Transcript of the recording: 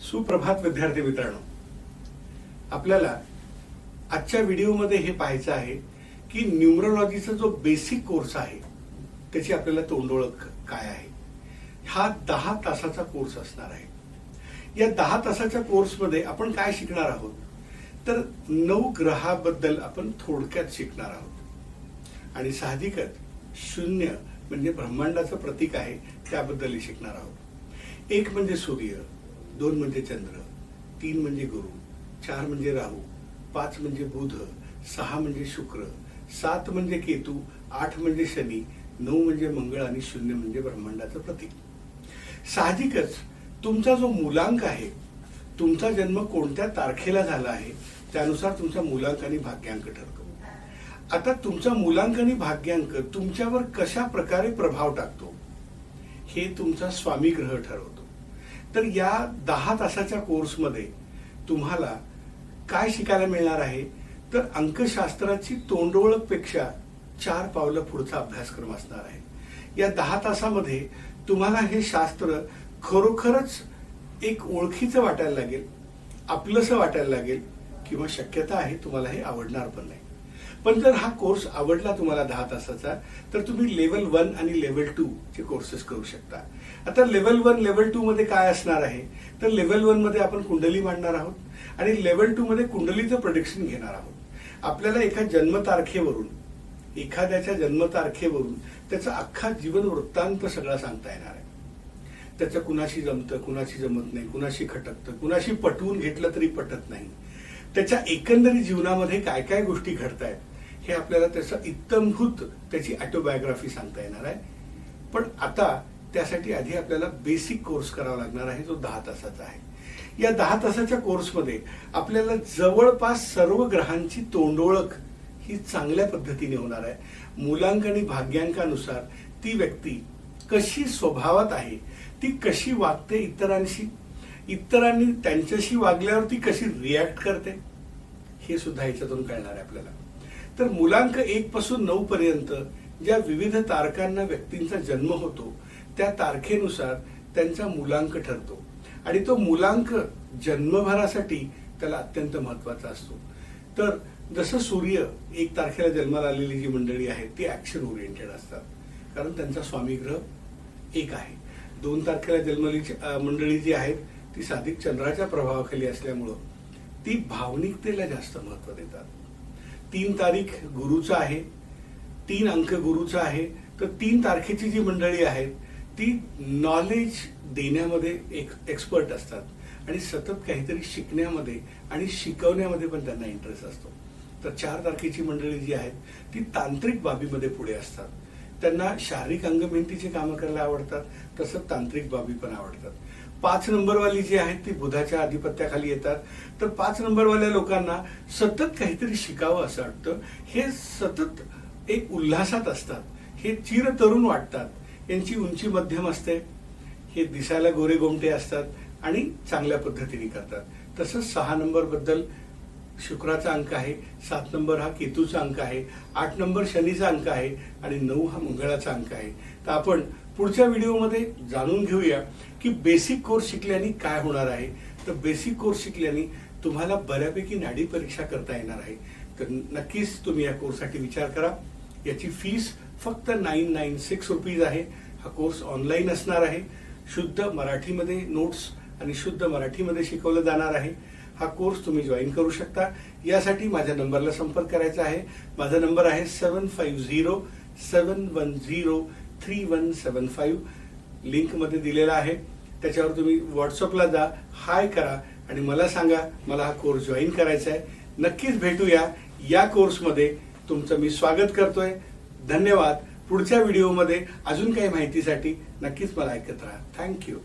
सुप्रभात विद्यार्थी मित्रांनो. आपल्याला आजच्या व्हिडिओमध्ये हे पाहायचं आहे की न्यूमरोलॉजीचा जो बेसिक कोर्स आहे त्याची आपल्याला तोंडओळख काय आहे? हा दहा तासाचा कोर्स असणार आहे. या दहा तासाच्या कोर्समध्ये आपण काय शिकणार आहोत? तर नऊ ग्रहाबद्दल आपण थोडक्यात शिकणार आहोत. आणि साहजिकच शून्य म्हणजे ब्रह्मांडाचं प्रतीक आहे त्याबद्दलही शिकणार आहोत. एक म्हणजे सूर्य दोन म्हणजे चंद्र तीन म्हणजे गुरु चार म्हणजे राहू पाच म्हणजे बुध सहा म्हणजे शुक्र सात म्हणजे केतू आठ म्हणजे शनी नऊ म्हणजे मंगळ आणि शून्य म्हणजे ब्रह्मांडाचं प्रतीक. साहजिकच तुमचा जो मुलांक आहे तुमचा जन्म कोणत्या तारखेला झाला आहे त्यानुसार तुमचा मुलांक आणि भाग्यांक ठरतो. आता तुमचा मुलांक आणि भाग्यांक तुमच्यावर कशा प्रकारे प्रभाव टाकतो हे तुमचा स्वामी ग्रह ठरवतो. तर या दहा तासाच्या कोर्समध्ये तुम्हाला काय शिकायला मिळणार आहे? तर अंकशास्त्राची तोंडओळखपेक्षा चार पावलं पुढचा अभ्यासक्रम असणार आहे. या दहा तासामध्ये तुम्हाला हे शास्त्र खरोखरच एक ओळखीचं वाटायला लागेल आपलंसं वाटायला लागेल किंवा शक्यता आहे तुम्हाला हे आवडणार पण नाही. पण जर हा कोर्स आवडला तुम्हाला दहा तासाचा तर तुम्ही लेवल वन आणि लेवल टू चे कोर्सेस करू शकता. आता लेवल वन लेवल टू मध्ये काय असणार आहे? तर लेवल वनमध्ये आपण कुंडली मांडणार आहोत आणि लेवल टू मध्ये कुंडलीचं प्रोडिक्शन घेणार आहोत. आपल्याला एका जन्मतारखेवरून एखाद्याच्या जन्मतारखेवरून त्याचा अख्खा जीवन वृत्तांत सगळा सांगता येणार आहे. त्याचं कुणाशी जमतं कुणाशी जमत नाही कुणाशी खटकतं कुणाशी पटवून घेतलं तरी पटत नाही. त्याच्या एकंदरीत जीवनामध्ये काय काय गोष्टी घडत आहेत हे आपल्याला त्याचं इत्तमभूत त्याची ऑटोबायोग्राफी सांगता येणार आहे. पण आता त्यासाठी आधी आपल्याला बेसिक कोर्स करावा लागणार आहे जो दहा तासाचा आहे. या दहा तासाच्या कोर्समध्ये आपल्याला जवळपास सर्व ग्रहांची तोंडओळख ही चांगल्या पद्धतीने होणार आहे. मुलांक आणि भाग्यांकानुसार ती व्यक्ती कशी स्वभावात आहे ती कशी वागते इतरांशी इतरांनी त्यांच्याशी वागल्यावर ती कशी रिॲक्ट करते? हे सुद्धा ह्याच्यातून कळणार आहे आपल्याला. तर मुलांक एक पासून नऊ पर्यंत ज्या विविध तारकांना व्यक्तींचा जन्म होतो त्या तारखेनुसार त्यांचा मुलांक ठरतो. आणि तो मुलांक जन्मभरासाठी त्याला अत्यंत महत्त्वाचा असतो. तर जसं सूर्य एक तारखेला जन्माला आलेली जी मंडळी आहे ती ऍक्शन ओरिएंटेड असतात. कारण त्यांचा स्वामी ग्रह एक आहे. दोन तारखेला जन्मली मंडळी जी आहेत ती साधिक चंद्राच्या प्रभावाखाली असल्यामुळं ती भावनिकतेला जास्त महत्त्व देतात. तीन तारीख गुरुचा आहे तीन अंक गुरुचा आहे तर तीन तारखेची जी मंडळी आहेत ती नॉलेज देण्यामध्ये एक एक्सपर्ट असतात. आणि सतत काहीतरी शिकण्यामध्ये आणि शिकवण्यामध्ये पण त्यांना इंटरेस्ट असतो. तर चार तारखेची मंडळी जी आहेत ती तांत्रिक बाबीमध्ये पुढे असतात. त्यांना शारीरिक अंगमेहनतीची कामं करायला आवडतात तसंच तांत्रिक बाबी पण आवडतात. पाच नंबरवाली जी आहेत ती बुधाच्या आधिपत्याखाली येतात. तर पाच नंबरवाल्या लोकांना सतत काहीतरी शिकावं असं वाटतं. हे सतत एक उल्हासात असतात. हे चिर तरुण वाटतात. यांची उंची मध्यम असते. हे दिसायला गोरे गोमटे असतात आणि चांगल्या पद्धतीने करतात. तसंच सहा नंबरबद्दल शुक्राचा अंक आहे सात नंबर हा केतूचा अंक आहे आठ नंबर शनीचा अंक आहे आणि नऊ हा मंगळाचा अंक आहे. तर आपण पुढच्या व्हिडिओमध्ये जाणून घेऊया की बेसिक कोर्स शिकल्याने काय होणार आहे. तर बेसिक कोर्स शिकल्याने तुम्हाला बऱ्यापैकी नाडी परीक्षा करता येणार आहे. तर नक्कीच तुम्ही या कोर्ससाठी विचार करा. याची फीस फक्त नाईन नाईन सिक्स रुपीज आहे. हा कोर्स ऑनलाईन असणार आहे. शुद्ध मराठीमध्ये नोट्स आणि शुद्ध मराठीमध्ये शिकवलं जाणार आहे. हा कोर्स तुम्ही जॉईन करू शकता. यासाठी माझ्या नंबरला संपर्क करायचा आहे. माझा नंबर आहे seven five zero seven one zero three one seven five लिंकमध्ये दिलेला आहे. त्याच्यावर तुम्ही व्हॉट्सअपला जा हाय करा आणि मला सांगा मला हा कोर्स जॉईन करायचा आहे. नक्कीच भेटूया. या कोर्समध्ये तुमचं मी स्वागत करतोय. धन्यवाद. पुढच्या व्हिडिओमध्ये अजून काही माहितीसाठी नक्कीच मला ऐकत राहा. थँक्यू